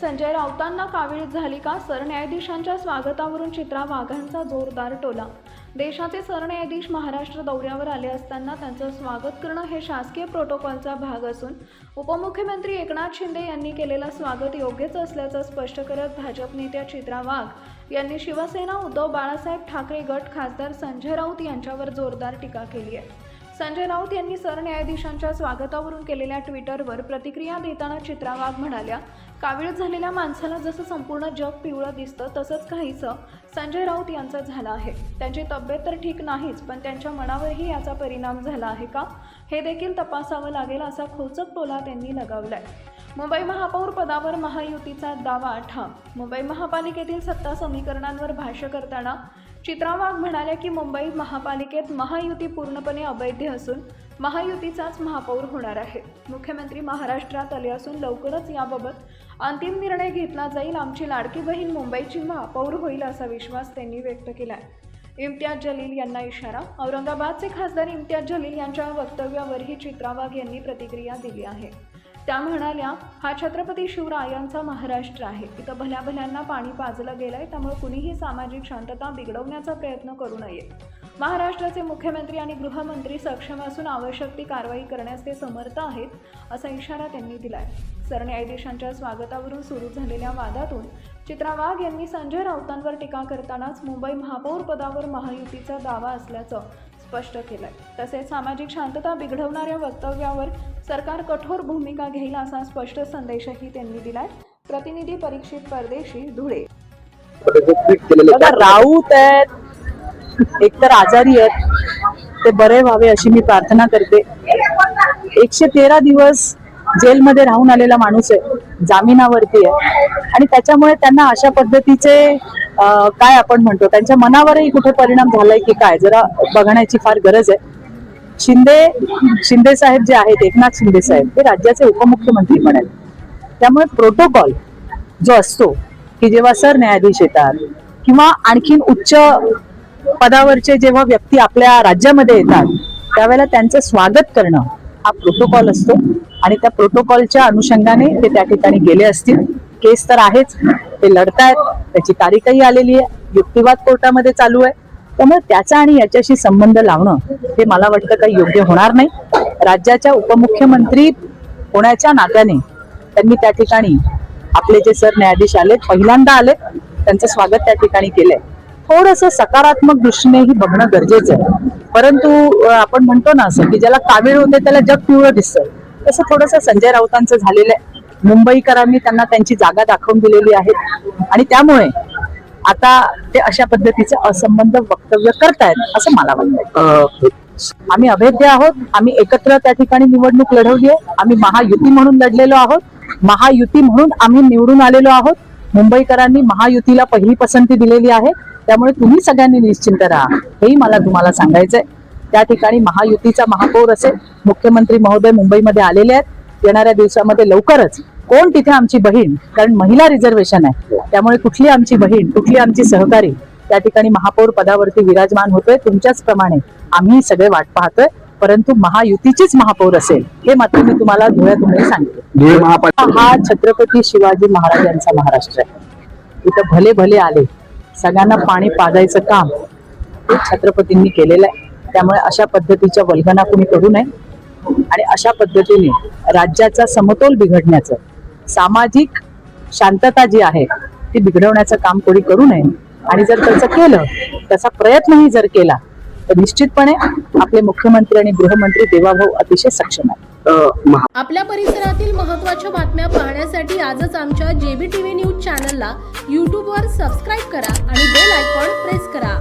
संजय राऊतांना कावीळ झाली का? सरन्यायाधीशांच्या स्वागतावरून चित्रा वाघांचा जोरदार टोला. देशाचे सरन्यायाधीश महाराष्ट्र दौऱ्यावर आले असताना त्यांचं स्वागत करणं हे शासकीय प्रोटोकॉलचा भाग असून उपमुख्यमंत्री एकनाथ शिंदे यांनी केलेलं स्वागत योग्यच असल्याचं स्पष्ट करत भाजप नेत्या चित्रा वाघ यांनी शिवसेना उद्धव बाळासाहेब ठाकरे गट खासदार संजय राऊत यांच्यावर जोरदार टीका केली आहे. संजय राऊत यांनी सरन्यायाधीशांच्या स्वागतावरून केलेल्या ट्विटरवर प्रतिक्रिया देताना चित्रा वाघ म्हणाल्या कावीळ झालेल्या माणसाला जसं संपूर्ण जग पिवळं दिसतं तसंच काहीचं संजय राऊत यांचं झालं आहे. त्यांची तब्येत तर ठीक नाहीच पण त्यांच्या मनावरही याचा परिणाम झाला आहे का? हे देखील तपासावं लागेल असा खोचक टोला त्यांनी लगावलाय. मुंबई महापौर पदावर महायुतीचा दावा ठाम. मुंबई महापालिकेतील सत्ता समीकरणांवर भाष्य करताना चित्रा वाघ म्हणाल्या की मुंबई महापालिकेत महायुती पूर्णपणे अवैध असून महायुतीचाच महापौर होणार आहे. मुख्यमंत्री महाराष्ट्रात आले असून लवकरच याबाबत अंतिम निर्णय घेतला जाईल आमची लाडकी बहीण मुंबईची महापौर होईल असा विश्वास त्यांनी व्यक्त केला आहे इम्तियाज जलील यांना इशारा औरंगाबादचे खासदार इम्तियाज जलील यांच्या वक्तव्यावरही चित्रा वाघ यांनी प्रतिक्रिया दिली आहे. त्या म्हणाल्या हा छत्रपती शिवरायांचा महाराष्ट्र आहे. इथं भल्या भल्यांना पाणी पाजलं गेलंय त्यामुळे कुणीही सामाजिक शांतता बिघडवण्याचा प्रयत्न करू नये. महाराष्ट्राचे मुख्यमंत्री आणि गृहमंत्री सक्षम असून आवश्यक ती कारवाई करण्यास ते समर्थ आहेत असा इशारा त्यांनी दिलाय. सरन्यायाधीशांच्या स्वागतावरून सुरू झालेल्या वादातून चित्रा वाघ यांनी संजय राऊतांवर टीका करतानाच मुंबई महापौर पदावर महायुतीचा दावा असल्याचं स्पष्ट केलंय. तसेच सामाजिक शांतता बिघडवणाऱ्या वक्तव्यावर सरकार कठोर भूमिका घेईल असा स्पष्ट संदेशही त्यांनी दिलाय. प्रतिनिधी परीक्षित परदेशी धुळे. राऊत आहेत. एकतर आजारी आहेत. ते बरे व्हावे अशी मी प्रार्थना करते. एकशे तेरा दिवस जेलमध्ये राहून आलेला माणूस आहे. जामिनावरती आहे. आणि त्याच्यामुळे त्यांना अशा पद्धतीचे काय आपण म्हणतो त्यांच्या मनावरही कुठे परिणाम झालाय की काय जरा बघण्याची फार गरज आहे. शिंदे शिंदे साहेब जे आहेत एकनाथ शिंदे साहेब ते राज्याचे उपमुख्यमंत्री पण आहेत. त्यामुळे प्रोटोकॉल जो असतो की जेव्हा सरन्यायाधीश येतात किंवा आणखीन उच्च पदावरचे जेव्हा व्यक्ती आपल्या राज्यामध्ये येतात त्यावेळेला त्यांचं स्वागत करणं हा प्रोटोकॉल असतो. आणि त्या प्रोटोकॉलच्या अनुषंगाने ते त्या ठिकाणी गेले असतील. केस तर आहेच ते लढतायत त्याची तारीखही आलेली आहे. युक्तिवाद कोर्टामध्ये चालू आहे. त्यामुळे त्याचा आणि याच्याशी संबंध लावणं हे मला वाटतं काही योग्य होणार नाही. राज्याच्या उपमुख्यमंत्री होण्याच्या नात्याने त्यांनी त्या ठिकाणी आपले जे सर न्यायाधीश आले पहिल्यांदा आले त्यांचं स्वागत त्या ठिकाणी केलंय. थोडस सकारात्मक दृष्टीनेही बघणं गरजेचं आहे. परंतु आपण म्हणतो ना असं की ज्याला कावीळ होते त्याला जग पिवळं दिसतं. तसं थोडस संजय राऊतांचं झालेलं आहे. मुंबईकरांनी त्यांना त्यांची जागा दाखवून दिलेली आहे. आणि त्यामुळे आता ते अशा पद्धतीचे असंबंध वक्तव्य करतायत असं मला वाटतं आम्ही अभेद्य आहोत आम्ही एकत्र त्या ठिकाणी निवडणूक लढवली आहे आम्ही महायुती म्हणून लढलेलो आहोत महायुती म्हणून आम्ही निवडून आलेलो आहोत. मुंबईकरांनी महायुतीला पहिली पसंती दिलेली आहे त्यामुळे तुम्ही सगळ्यांनी निश्चिंत राहा हेही मला तुम्हाला सांगायचंय. त्या ठिकाणी महायुतीचा महापौर असेल मुख्यमंत्री महोदय मुंबईमध्ये आलेले आहेत येणाऱ्या दिवसामध्ये लवकरच कोण तिथे आमची बहीण कारण महिला रिझर्वेशन आहे. त्यामुळे कुठली आमची बहीण कुठली आमची सहकारी त्या ठिकाणी महापौर पदावरती विराजमान होतोय तुमच्याच प्रमाणे आम्ही सगळे वाट पाहतोय. परंतु महायुतीचीच महापौर असेल हे मात्र मी तुम्हाला धुळ्यातूनही सांगते. हा छत्रपती शिवाजी महाराजांचा महाराष्ट्र आहे. इथं भले भले आले सगळ्यांना पाणी पाजायचं काम हे छत्रपतींनी केलेलं आहे. त्यामुळे अशा पद्धतीच्या वल्गना कुणी करू नये. आणि अशा पद्धतीने राज्याचा समतोल बिघडण्याचं सामाजिक शांतता जी आहे ती बिघडवण्याचं काम कोणी करू नये. आणि जर तसं केलं त्याचा प्रयत्नही जर केला तर निश्चितपणे आपले मुख्यमंत्री आणि गृहमंत्री देवाभाऊ अतिशय सक्षम आहेत. आपल्या परिसरातील महत्त्वाच्या बातम्या पाहण्यासाठी आजच आमच्या जेबी टीव्ही न्यूज चॅनलला यूट्यूबवर सबस्क्राईब करा आणि बेल आयकॉन प्रेस करा.